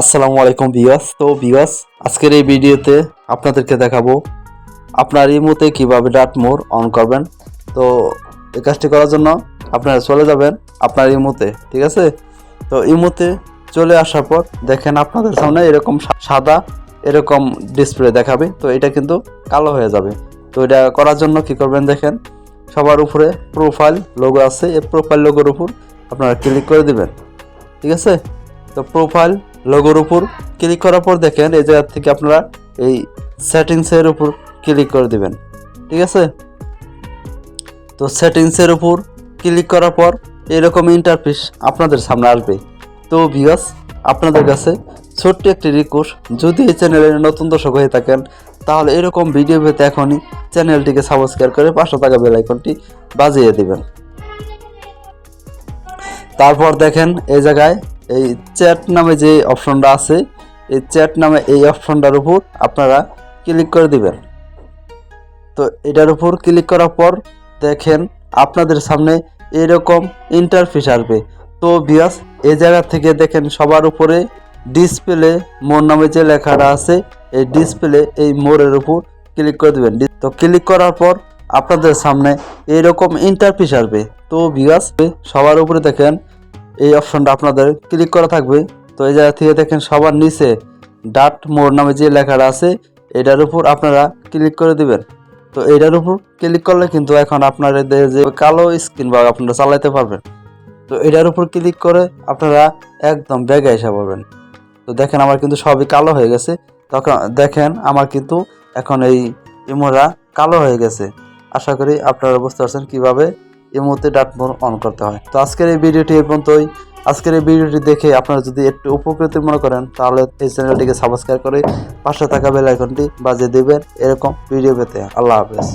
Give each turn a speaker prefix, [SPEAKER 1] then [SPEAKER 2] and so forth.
[SPEAKER 1] আসসালামু আলাইকুম বিয়াস তো বিয়াস আজকের এই ভিডিওতে আপনাদেরকে দেখাবো আপনার ইমোতে কীভাবে ডাট মোর অন করবেন। তো এই কাজটি করার জন্য আপনারা চলে যাবেন আপনার ইমোতে ঠিক আছে? তো ইমোতে চলে আসার পর দেখেন আপনাদের সামনে এরকম সাদা এরকম ডিসপ্লে দেখাবে। তো এটা কিন্তু কালো হয়ে যাবে। তো এটা করার জন্য কি করবেন দেখেন, সবার উপরে প্রোফাইল লোগো আছে। এই প্রোফাইল লোগোর উপর আপনারা ক্লিক করে দিবেন, ঠিক আছে? তো প্রোফাইল লোগোর উপর ক্লিক করার পর দেখেন, এই জায়গা থেকে আপনারা এই সেটিংসের উপর ক্লিক করে দিবেন। ঠিক আছে? তো সেটিংসের উপর ক্লিক করার পর এরকম ইন্টারফেস আপনাদের সামনে আসবে। তো ভিউয়ার্স আপনাদের কাছে ছোট্ট একটি রিকোয়েস্ট যদি এই চ্যানেলে নতুন দর্শক হয়ে থাকেন, তাহলে এরকম ভিডিও পেতে এখনই চ্যানেলটিকে সাবস্ক্রাইব করে পাঁচশো টাকা বেল আইকনটি বাজিয়ে দিবেন। তারপর দেখেন, এই জায়গায় এই চ্যাট নামে যে অপশনটা আছে, এই চ্যাট নামে এই অপশনটার উপর আপনারা ক্লিক করে দিবেন। তো এটার উপর ক্লিক করার পর দেখেন আপনাদের সামনে এরকম ইন্টারফেস আসবে। তো বিয়াস এই জায়গা থেকে দেখেন সবার উপরে ডিসপ্লে মোর নামে যে লেখাটা আছে, এই ডিসপ্লে এই মোড়ের উপর ক্লিক করে দেবেন। তো ক্লিক করার পর আপনাদের সামনে এরকম ইন্টারফেস আসবে। তো বিয়াস সবার উপরে দেখেন এই অপশনটা আপনাদের ক্লিক করা থাকবে। তো এই জায়গা থেকে দেখেন সবার নিচে ডাট মোর নামে যে লেখাটা আছে, এটার উপর আপনারা ক্লিক করে দিবেন। তো এটার উপর ক্লিক করলে কিন্তু এখন আপনাদের যে কালো স্ক্রিন বা আপনারা চালাতে পারবেন। তো এটার উপর ক্লিক করে আপনারা একদম ব্যাগে এসে পাবেন তো দেখেন আমার কিন্তু সবই কালো হয়ে গেছে। তখন দেখেন আমার কিন্তু এখন এই ইমোরা কালো হয়ে গেছে। আশা করি আপনারা বুঝতে পারছেন কীভাবে ইমোতে মুহূর্তে ডাটমোর অন করতে হয়। তো আজকের এই ভিডিওটি এই পর্যন্তই। আজকের এই ভিডিওটি দেখে আপনারা যদি একটু উপকৃত মনে করেন, তাহলে এই চ্যানেলটিকে সাবস্ক্রাইব করে পাশে থাকা বেল আইকনটি বাজিয়ে দেবেন। এরকম ভিডিও পেতে। আল্লাহ হাফেজ।